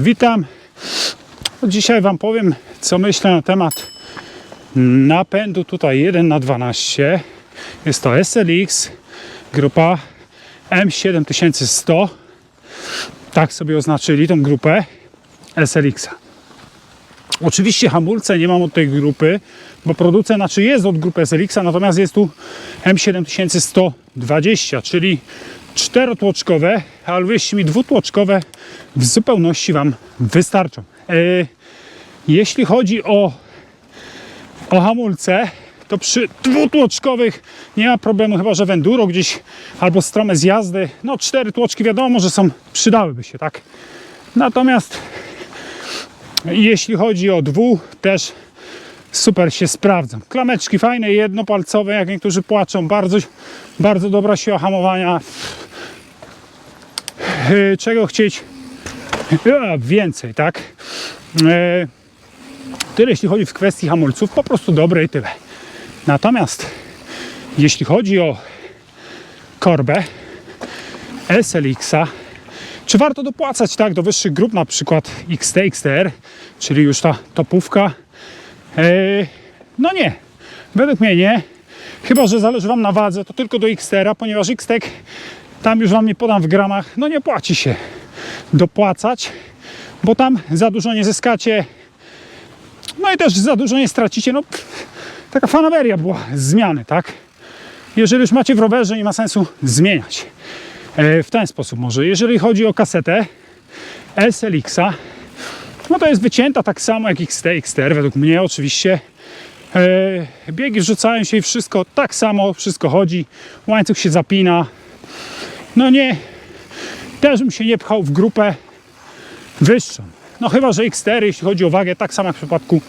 Witam. Dzisiaj Wam powiem, co myślę na temat napędu tutaj 1 na 12 Jest to SLX, grupa M7100. Tak sobie oznaczyli tą grupę SLX-a. Oczywiście hamulce nie mam od tej grupy, bo producent znaczy jest od grupy SLX-a, natomiast jest tu M7120, czyli czterotłoczkowe, wierzcie mi dwutłoczkowe w zupełności Wam wystarczą. E, jeśli chodzi o, o hamulce, to przy dwutłoczkowych nie ma problemu, chyba że w enduro gdzieś albo strome zjazdy. No cztery tłoczki wiadomo, że są, przydałyby się, tak? Natomiast jeśli chodzi o dwu, też super się sprawdzą. Klameczki fajne, jednopalcowe, jak niektórzy płaczą, bardzo, bardzo dobra siła hamowania. Yy, Czego chcieć więcej, tak? Yy, Tyle jeśli chodzi w kwestii hamulców, po prostu dobre i tyle. Natomiast jeśli chodzi o korbę SLX-a, czy warto dopłacać tak do wyższych grup, na przykład XT, XTR, czyli już ta topówka? Eee, no nie, według mnie nie. Chyba, że zależy Wam na wadze, to tylko do XTR-a, ponieważ XTEC, tam już Wam nie podam w gramach, no nie płaci się dopłacać, bo tam za dużo nie zyskacie, no i też za dużo nie stracicie. No, pff, taka fanaberia była zmiany, tak? Jeżeli już macie w rowerze, nie ma sensu zmieniać. E, w ten sposób może. Jeżeli chodzi o kasetę SLX-a, no to jest wycięta tak samo jak XT, XTR, według mnie oczywiście. E, biegi wrzucają się i wszystko tak samo, wszystko chodzi. Łańcuch się zapina. No nie, też bym się nie pchał w grupę wyższą. No chyba, że XTR, jeśli chodzi o wagę, tak samo jak w przypadku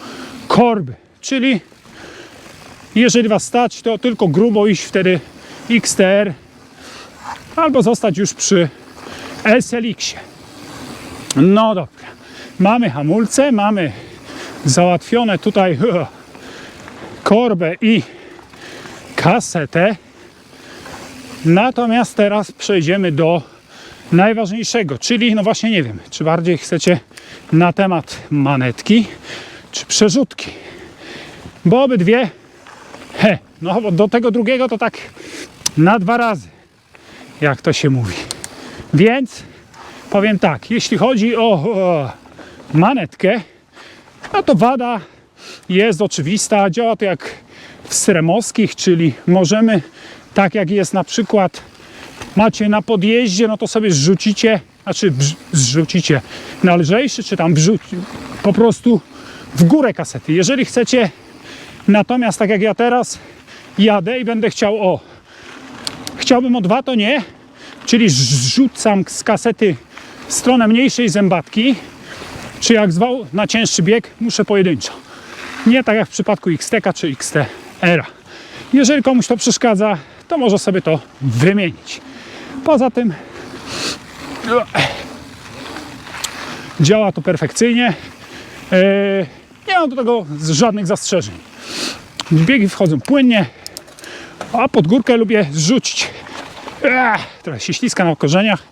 korby. Czyli jeżeli Was stać, to tylko grubo iść wtedy XTR albo zostać już przy SLX-ie. No dobra. Mamy hamulce, mamy załatwione tutaj korbę i kasetę. Natomiast teraz przejdziemy do najważniejszego, czyli no właśnie nie wiem, czy bardziej chcecie na temat manetki, czy przerzutki. Bo obydwie, he, no bo do tego drugiego to tak na dwa razy, jak to się mówi. Więc powiem tak, jeśli chodzi o, o manetkę, no to wada jest oczywista, działa to jak w sremowskich, czyli możemy, tak jak jest na przykład macie na podjeździe, no to sobie zrzucicie, znaczy zrzucicie na lżejszy, czy tam wrzuć, po prostu w górę kasety. Jeżeli chcecie, natomiast tak jak ja teraz jadę i będę chciał, o, chciałbym o dwa, to nie, czyli zrzucam z kasety stronę mniejszej zębatki, czy jak zwał na cięższy bieg, muszę pojedynczo. Nie tak jak w przypadku XTK czy XTR. Jeżeli komuś to przeszkadza, to może sobie to wymienić. Poza tym działa to perfekcyjnie. Eee, Nie mam do tego żadnych zastrzeżeń. Biegi wchodzą płynnie, a pod górkę lubię zrzucić. Ech, trochę się śliska na korzeniach.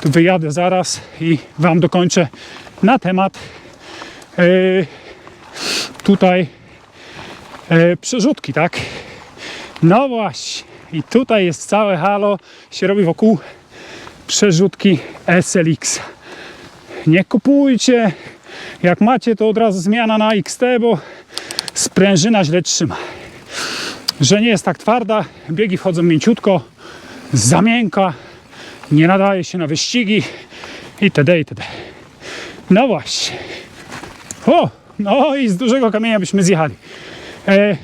Tu wyjadę zaraz i Wam dokończę na temat e, tutaj e, przerzutki, tak? No właśnie. I tutaj jest całe halo się robi wokół przerzutki SLX. Nie kupujcie. Jak macie, to od razu zmiana na XT, bo sprężyna źle trzyma. Że nie jest tak twarda, biegi wchodzą mięciutko, za miękka, nie nadaje się na wyścigi itd. itd. No właśnie. O, no i z dużego kamienia byśmy zjechali. E,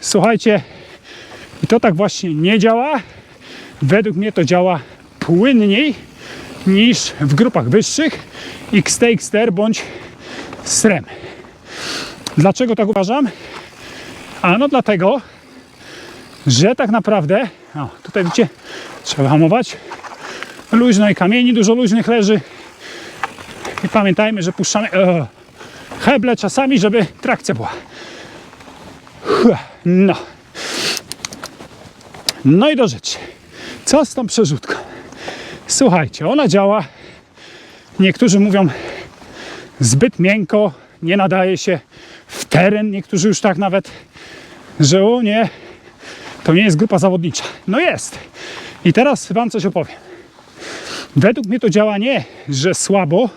słuchajcie, i to tak właśnie nie działa. Według mnie to działa płynniej niż w grupach wyższych XT, XTR bądź SREM. Dlaczego tak uważam? Ano dlatego, że tak naprawdę, o, tutaj widzicie, trzeba hamować, luźno i kamieni dużo luźnych leży i pamiętajmy, że puszczamy e, heble czasami, żeby trakcja była. No. No i do rzeczy. Co z tą przerzutką? Słuchajcie, ona działa Niektórzy mówią zbyt miękko, nie nadaje się w teren. Niektórzy już tak nawet, że o nie, to nie jest grupa zawodnicza. No jest. I teraz Wam coś opowiem. Według mnie to działa nie, że słabo,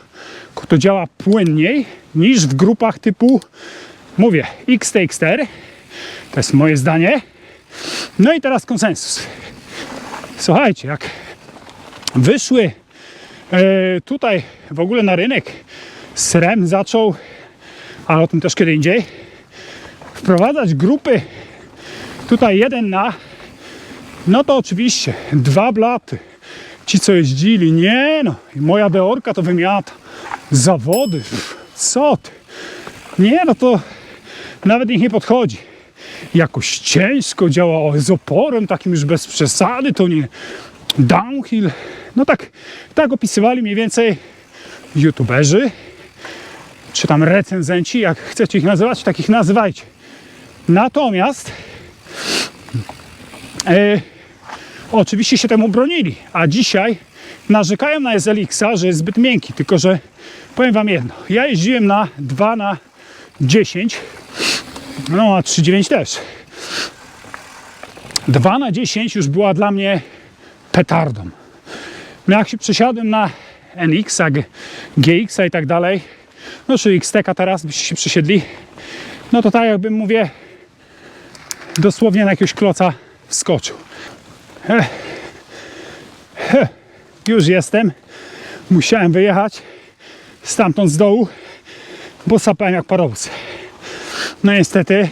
to działa płynniej niż w grupach typu, mówię, XTX4. To jest moje zdanie. No i teraz konsensus. Słuchajcie, jak wyszły e, tutaj w ogóle na rynek SREM zaczął, a o tym też kiedy indziej, wprowadzać grupy tutaj jeden na, no to oczywiście dwa blaty. Ci co jeździli, nie no, i moja deorka to wymiata. Zawody, co ty? Nie no to nawet ich nie podchodzi. Jakoś ciężko działa z oporem takim już bez przesady, to nie downhill. No tak, tak opisywali mniej więcej youtuberzy, czy tam recenzenci, jak chcecie ich nazywać, takich nazywajcie. Natomiast e, oczywiście się temu bronili, a dzisiaj narzekają na SLX-a, że jest zbyt miękki, tylko że powiem Wam jedno, ja jeździłem na 2 na 10, no a 3,9 też. 2 na 10 już była dla mnie petardą. No jak się przesiadłem na NX-a, G- GX-a i tak dalej, no czy XTK teraz byście się przesiedli, no to tak jakbym mówię, dosłownie na jakiegoś kloca wskoczył. Ech. Już jestem. Musiałem wyjechać stamtąd z dołu, bo sapałem jak parowóz. No niestety,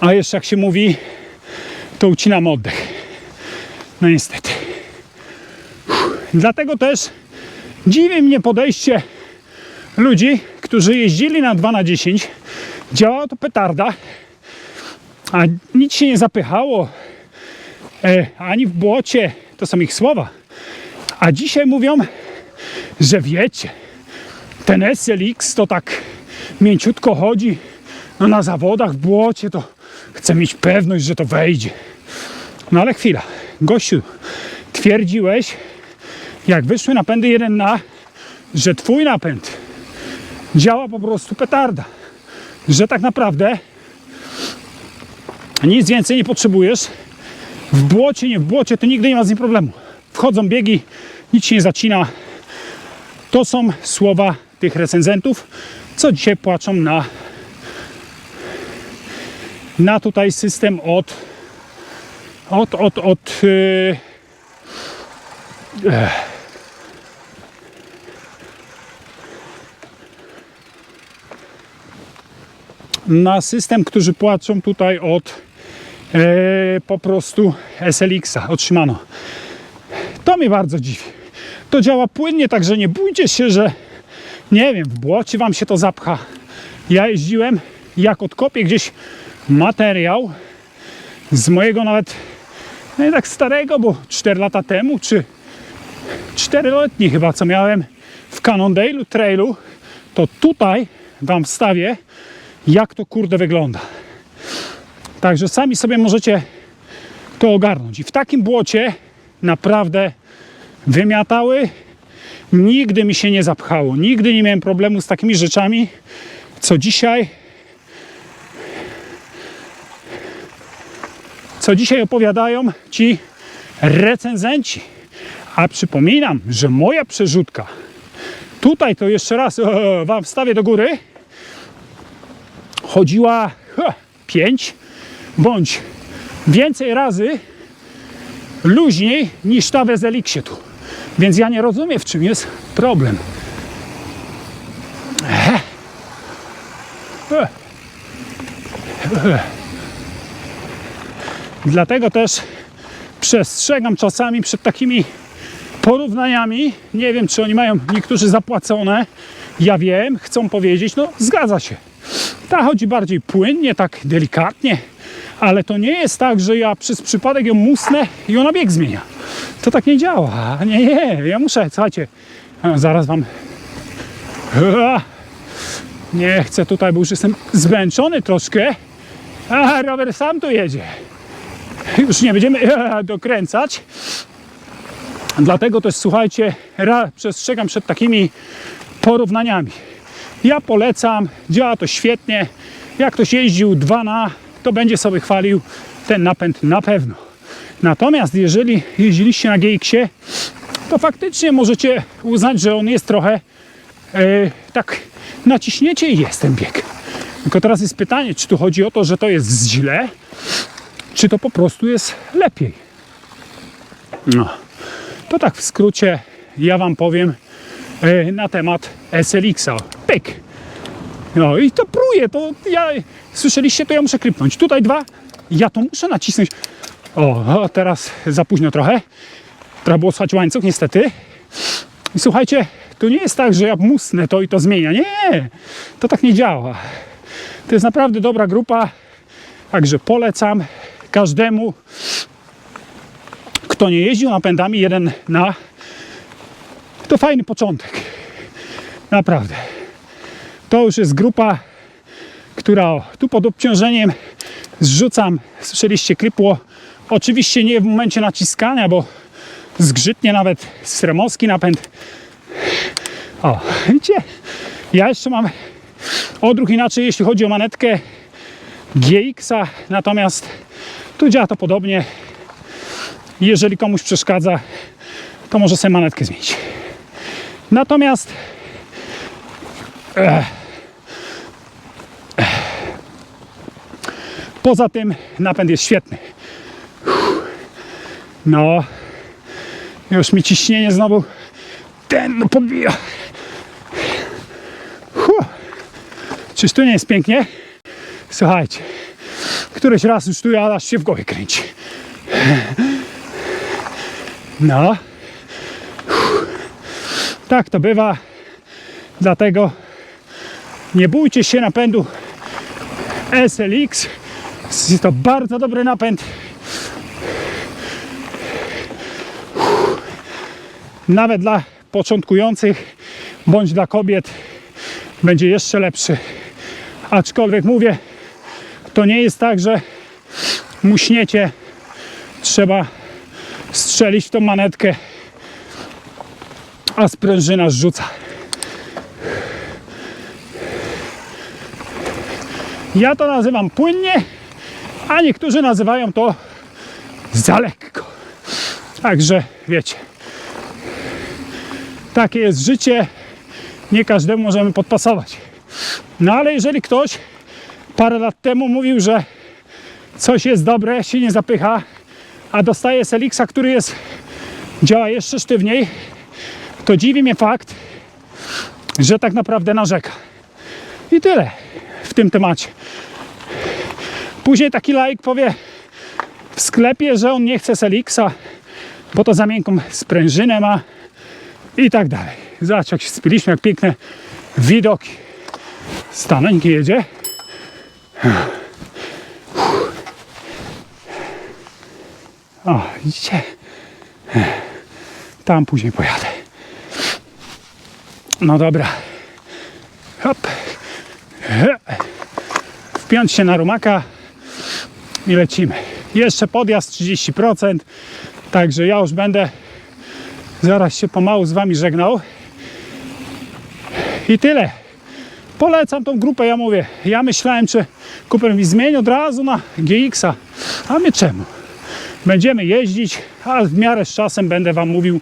a jeszcze jak się mówi, to ucinam oddech. No niestety. Uff. Dlatego też dziwi mnie podejście ludzi, którzy jeździli na 2 na 10. Działała to petarda, a nic się nie zapychało, e, ani w błocie, to są ich słowa. A dzisiaj mówią, że wiecie, ten SLX to tak mięciutko chodzi, no na zawodach w błocie to chcę mieć pewność, że to wejdzie. No ale chwila, gościu, twierdziłeś, jak wyszły napędy 1 na, że twój napęd działa po prostu petarda. Że tak naprawdę nic więcej nie potrzebujesz. W błocie, nie w błocie, to nigdy nie ma z nim problemu. Wchodzą biegi, nic się nie zacina. To są słowa tych recenzentów, co dzisiaj płaczą na na tutaj system od od, od, od yy, na system, którzy płacą tutaj od e, po prostu SLX-a, od Shimano. To mnie bardzo dziwi. To działa płynnie, także nie bójcie się, że nie wiem, w błocie wam się to zapcha. Ja jeździłem, jak odkopię gdzieś materiał z mojego nawet no nie tak starego, bo 4 lata temu, czy 4-letni chyba, co miałem w Cannondale'u Trailu, to tutaj wam wstawię, jak to kurde wygląda. Także sami sobie możecie to ogarnąć. I w takim błocie naprawdę wymiatały. Nigdy mi się nie zapchało. Nigdy nie miałem problemu z takimi rzeczami, co dzisiaj. Co dzisiaj opowiadają ci recenzenci. A przypominam, że moja przerzutka tutaj to jeszcze raz wam wstawię do góry chodziła ha, pięć bądź więcej razy luźniej niż ta w tu. Więc ja nie rozumiem, w czym jest problem. Dlatego też przestrzegam czasami przed takimi porównaniami. Nie wiem, czy oni mają niektórzy zapłacone. Ja wiem, chcą powiedzieć, no zgadza się. Ta chodzi bardziej płynnie, tak delikatnie, ale to nie jest tak, że ja przez przypadek ją musnę i ona bieg zmienia. To tak nie działa. Nie, nie, ja muszę, słuchajcie, zaraz wam. Nie chcę tutaj, bo już jestem zmęczony troszkę. A rower sam tu jedzie. Już nie będziemy dokręcać. Dlatego też słuchajcie, przestrzegam przed takimi porównaniami. Ja polecam, działa to świetnie. Jak ktoś jeździł 2 na, to będzie sobie chwalił ten napęd na pewno. Natomiast jeżeli jeździliście na GX-ie, to faktycznie możecie uznać, że on jest trochę e, tak naciśniecie i jest ten bieg. Tylko teraz jest pytanie, czy tu chodzi o to, że to jest źle, czy to po prostu jest lepiej. No. To tak w skrócie ja Wam powiem e, na temat SLX-a. Pyk! No i to pruje, to ja, słyszeliście, to ja muszę krypnąć. Tutaj dwa, ja to muszę nacisnąć. O, teraz za późno trochę. Trzeba było słuchać łańcuch, niestety. I słuchajcie, to nie jest tak, że ja musnę to i to zmienia. Nie, to tak nie działa. To jest naprawdę dobra grupa, także polecam każdemu, kto nie jeździł napędami jeden na to fajny początek. Naprawdę. To już jest grupa, która o, tu pod obciążeniem zrzucam, słyszeliście krypło. Oczywiście nie w momencie naciskania, bo zgrzytnie nawet sremowski napęd. O, widzicie? Ja jeszcze mam odruch inaczej, jeśli chodzi o manetkę GX-a, natomiast tu działa to podobnie. Jeżeli komuś przeszkadza, to może sobie manetkę zmienić. Natomiast eh, eh, poza tym napęd jest świetny. No, już mi ciśnienie znowu ten no, podbija. Uff. Czyż tu nie jest pięknie? Słuchajcie, któryś raz już tu ja aż się w głowie kręci. No. Tak to bywa. Dlatego nie bójcie się napędu SLX. Jest to bardzo dobry napęd. Nawet dla początkujących bądź dla kobiet będzie jeszcze lepszy. Aczkolwiek mówię, to nie jest tak, że muśniecie. Trzeba strzelić w tą manetkę, a sprężyna zrzuca. Ja to nazywam płynnie, a niektórzy nazywają to za lekko. Także wiecie, takie jest życie. Nie każdemu możemy podpasować. No ale jeżeli ktoś parę lat temu mówił, że coś jest dobre, się nie zapycha, a dostaje Selixa, który jest działa jeszcze sztywniej, to dziwi mnie fakt, że tak naprawdę narzeka. I tyle w tym temacie. Później taki laik powie w sklepie, że on nie chce Selixa, bo to za miękką sprężynę ma i tak dalej. Zobacz, jak się spiliśmy, jak piękne widoki. Staneńki jedzie. O, widzicie? Tam później pojadę. No dobra. Hop. Wpiąć się na rumaka i lecimy. Jeszcze podjazd 30%, także ja już będę zaraz się pomału z Wami żegnał. I tyle. Polecam tą grupę, ja mówię. Ja myślałem, czy Cooper mi zmieni od razu na GX-a. A my czemu? Będziemy jeździć, a w miarę z czasem będę Wam mówił,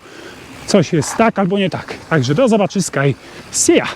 coś jest tak albo nie tak. Także do zobaczyska i see ya!